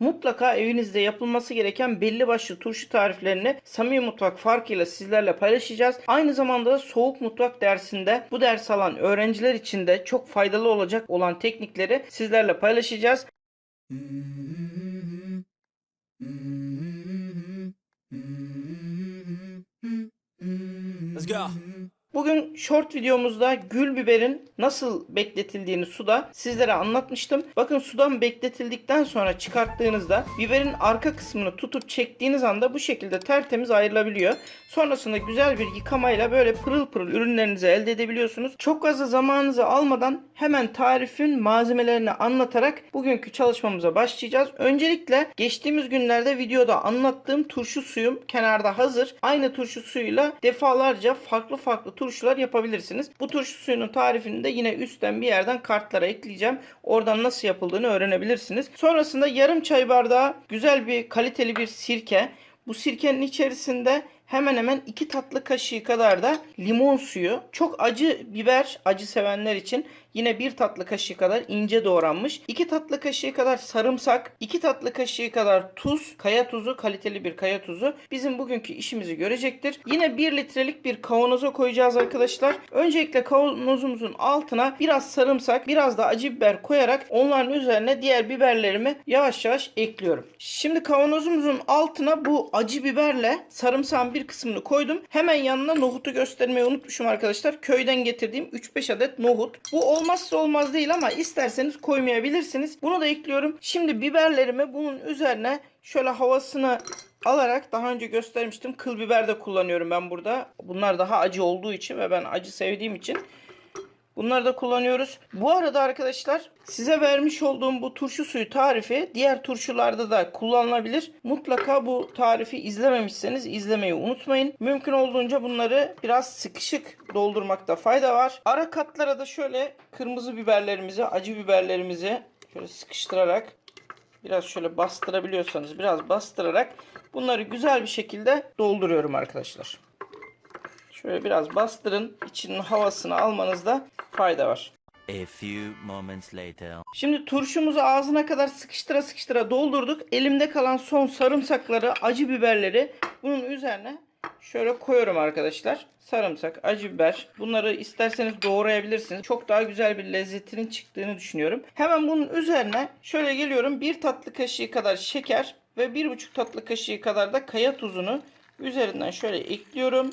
mutlaka evinizde yapılması gereken belli başlı turşu tariflerini Samimi Mutfak farkıyla sizlerle paylaşacağız. Aynı zamanda da soğuk mutfak dersinde bu ders alan öğrenciler için de çok faydalı olacak olan teknikleri sizlerle paylaşacağız. Let's go. Bugün short videomuzda gül biberin nasıl bekletildiğini suda sizlere anlatmıştım. Bakın sudan bekletildikten sonra çıkarttığınızda biberin arka kısmını tutup çektiğiniz anda bu şekilde tertemiz ayrılabiliyor. Sonrasında güzel bir yıkamayla böyle pırıl pırıl ürünlerinizi elde edebiliyorsunuz. Çok fazla zamanınızı almadan hemen tarifin malzemelerini anlatarak bugünkü çalışmamıza başlayacağız. Öncelikle geçtiğimiz günlerde videoda anlattığım turşu suyum kenarda hazır. Aynı turşu suyuyla defalarca farklı farklı turşular yapabilirsiniz. Bu turşu suyunun tarifini de yine üstten bir yerden kartlara ekleyeceğim. Oradan nasıl yapıldığını öğrenebilirsiniz. Sonrasında yarım çay bardağı güzel bir kaliteli bir sirke. Bu sirkenin içerisinde hemen hemen 2 tatlı kaşığı kadar da limon suyu. Çok acı biber, acı sevenler için yine 1 tatlı kaşığı kadar ince doğranmış. 2 tatlı kaşığı kadar sarımsak, 2 tatlı kaşığı kadar tuz, kaya tuzu, kaliteli bir kaya tuzu bizim bugünkü işimizi görecektir. Yine 1 litrelik bir kavanoza koyacağız arkadaşlar. Öncelikle kavanozumuzun altına biraz sarımsak, biraz da acı biber koyarak onların üzerine diğer biberlerimi yavaş yavaş ekliyorum. Şimdi kavanozumuzun altına bu acı biberle sarımsağın bir kısmını koydum. Hemen yanına nohutu göstermeyi unutmuşum arkadaşlar. Köyden getirdiğim 3-5 adet nohut. Bu olmazsa olmaz değil ama isterseniz koymayabilirsiniz. Bunu da ekliyorum. Şimdi biberlerimi bunun üzerine şöyle havasını alarak daha önce göstermiştim. Kıl biber de kullanıyorum ben burada. Bunlar daha acı olduğu için ve ben acı sevdiğim için Bunları da kullanıyoruz. Bu arada arkadaşlar size vermiş olduğum bu turşu suyu tarifi diğer turşularda da kullanılabilir. Mutlaka bu tarifi izlememişseniz izlemeyi unutmayın. Mümkün olduğunca bunları biraz sıkışık doldurmakta fayda var. Ara katlara da şöyle kırmızı biberlerimizi, acı biberlerimizi şöyle sıkıştırarak biraz şöyle bastırabiliyorsanız biraz bastırarak bunları güzel bir şekilde dolduruyorum arkadaşlar. Şöyle biraz bastırın. İçinin havasını almanızda fayda var. A few moments later. Şimdi turşumuzu ağzına kadar sıkıştıra sıkıştıra doldurduk. Elimde kalan son sarımsakları, acı biberleri bunun üzerine şöyle koyuyorum arkadaşlar. Sarımsak, acı biber. Bunları isterseniz doğrayabilirsiniz. Çok daha güzel bir lezzetinin çıktığını düşünüyorum. Hemen bunun üzerine şöyle geliyorum. Bir tatlı kaşığı kadar şeker ve bir buçuk tatlı kaşığı kadar da kaya tuzunu üzerinden şöyle ekliyorum.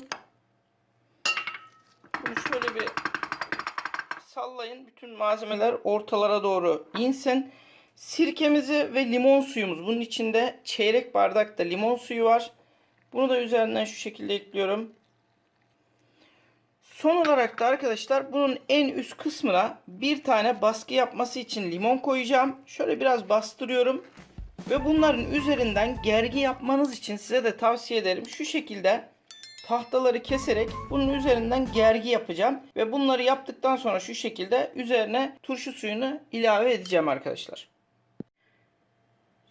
Bunu şöyle bir sallayın. Bütün malzemeler ortalara doğru insin. Sirkemizi ve limon suyumuz. Bunun içinde çeyrek bardakta limon suyu var. Bunu da üzerinden şu şekilde ekliyorum. Son olarak da arkadaşlar bunun en üst kısmına bir tane baskı yapması için limon koyacağım. Şöyle biraz bastırıyorum. Ve bunların üzerinden gergi yapmanız için size de tavsiye ederim. Şu şekilde tahtaları keserek bunun üzerinden gergi yapacağım. Ve bunları yaptıktan sonra şu şekilde üzerine turşu suyunu ilave edeceğim arkadaşlar.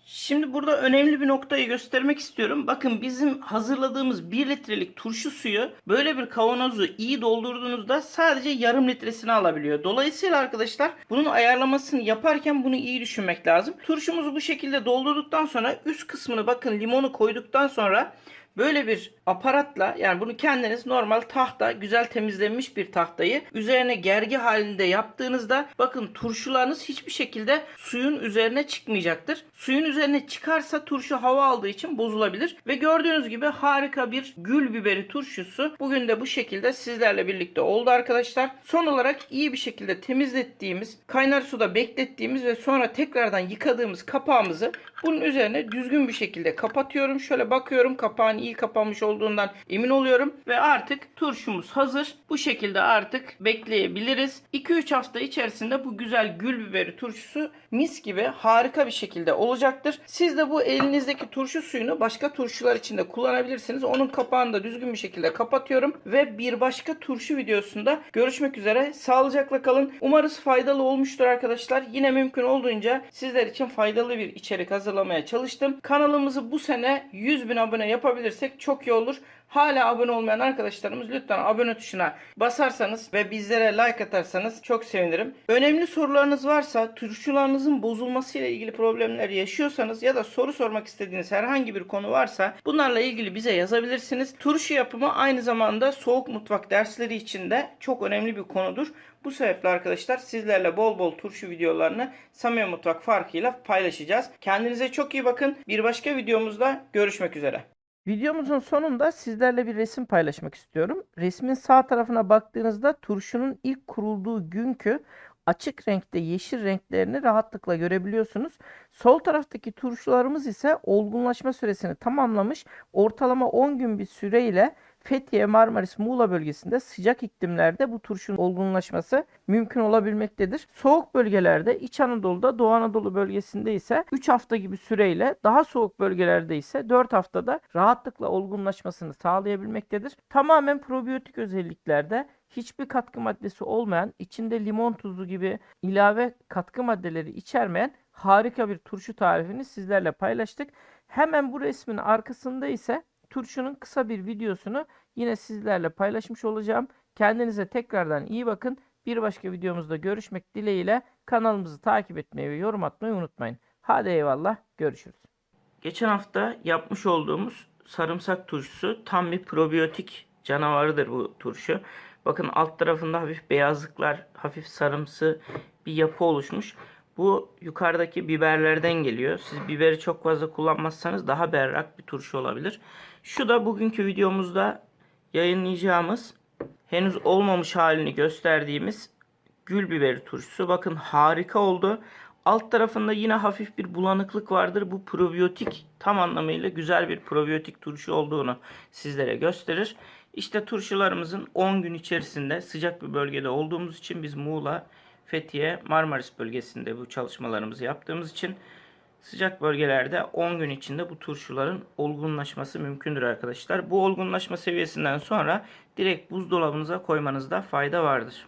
Şimdi burada önemli bir noktayı göstermek istiyorum. Bakın bizim hazırladığımız 1 litrelik turşu suyu böyle bir kavanozu iyi doldurduğunuzda sadece yarım litresini alabiliyor. Dolayısıyla arkadaşlar bunun ayarlamasını yaparken bunu iyi düşünmek lazım. Turşumuzu bu şekilde doldurduktan sonra üst kısmını bakın limonu koyduktan sonra Böyle bir aparatla yani bunu kendiniz normal tahta güzel temizlenmiş bir tahtayı üzerine gergi halinde yaptığınızda bakın turşularınız hiçbir şekilde suyun üzerine çıkmayacaktır. Suyun üzerine çıkarsa turşu hava aldığı için bozulabilir ve gördüğünüz gibi harika bir gül biberi turşusu bugün de bu şekilde sizlerle birlikte oldu arkadaşlar. Son olarak iyi bir şekilde temizlettiğimiz kaynar suda beklettiğimiz ve sonra tekrardan yıkadığımız kapağımızı bunun üzerine düzgün bir şekilde kapatıyorum. Şöyle bakıyorum kapağın iyi kapanmış olduğundan emin oluyorum. Ve artık turşumuz hazır. Bu şekilde artık bekleyebiliriz. 2-3 hafta içerisinde bu güzel gül biberi turşusu mis gibi harika bir şekilde olacaktır. Siz de bu elinizdeki turşu suyunu başka turşular için de kullanabilirsiniz. Onun kapağını da düzgün bir şekilde kapatıyorum. Ve bir başka turşu videosunda görüşmek üzere. Sağlıcakla kalın. Umarız faydalı olmuştur arkadaşlar. Yine mümkün olduğunca sizler için faydalı bir içerik hazırlamaya çalıştım. Kanalımızı bu sene 100 bin abone yapabilirsiniz ulaşabilirsek çok iyi olur. Hala abone olmayan arkadaşlarımız lütfen abone tuşuna basarsanız ve bizlere like atarsanız çok sevinirim. Önemli sorularınız varsa, turşularınızın bozulması ile ilgili problemler yaşıyorsanız ya da soru sormak istediğiniz herhangi bir konu varsa bunlarla ilgili bize yazabilirsiniz. Turşu yapımı aynı zamanda soğuk mutfak dersleri için de çok önemli bir konudur. Bu sebeple arkadaşlar sizlerle bol bol turşu videolarını Samimi Mutfak farkıyla paylaşacağız. Kendinize çok iyi bakın. Bir başka videomuzda görüşmek üzere. Videomuzun sonunda sizlerle bir resim paylaşmak istiyorum. Resmin sağ tarafına baktığınızda turşunun ilk kurulduğu günkü açık renkte yeşil renklerini rahatlıkla görebiliyorsunuz. Sol taraftaki turşularımız ise olgunlaşma süresini tamamlamış. Ortalama 10 gün bir süreyle Fethiye, Marmaris, Muğla bölgesinde sıcak iklimlerde bu turşunun olgunlaşması mümkün olabilmektedir. Soğuk bölgelerde İç Anadolu'da, Doğu Anadolu bölgesinde ise 3 hafta gibi süreyle daha soğuk bölgelerde ise 4 haftada rahatlıkla olgunlaşmasını sağlayabilmektedir. Tamamen probiyotik özelliklerde hiçbir katkı maddesi olmayan, içinde limon tuzu gibi ilave katkı maddeleri içermeyen harika bir turşu tarifini sizlerle paylaştık. Hemen bu resmin arkasında ise turşunun kısa bir videosunu yine sizlerle paylaşmış olacağım. Kendinize tekrardan iyi bakın. Bir başka videomuzda görüşmek dileğiyle kanalımızı takip etmeyi ve yorum atmayı unutmayın. Hadi eyvallah görüşürüz. Geçen hafta yapmış olduğumuz sarımsak turşusu tam bir probiyotik canavarıdır bu turşu. Bakın alt tarafında hafif beyazlıklar, hafif sarımsı bir yapı oluşmuş. Bu yukarıdaki biberlerden geliyor. Siz biberi çok fazla kullanmazsanız daha berrak bir turşu olabilir. Şu da bugünkü videomuzda yayınlayacağımız henüz olmamış halini gösterdiğimiz gül biberi turşusu. Bakın harika oldu. Alt tarafında yine hafif bir bulanıklık vardır. Bu probiyotik tam anlamıyla güzel bir probiyotik turşu olduğunu sizlere gösterir. İşte turşularımızın 10 gün içerisinde sıcak bir bölgede olduğumuz için biz Muğla, Fethiye, Marmaris bölgesinde bu çalışmalarımızı yaptığımız için sıcak bölgelerde 10 gün içinde bu turşuların olgunlaşması mümkündür arkadaşlar. Bu olgunlaşma seviyesinden sonra direkt buzdolabınıza koymanızda fayda vardır.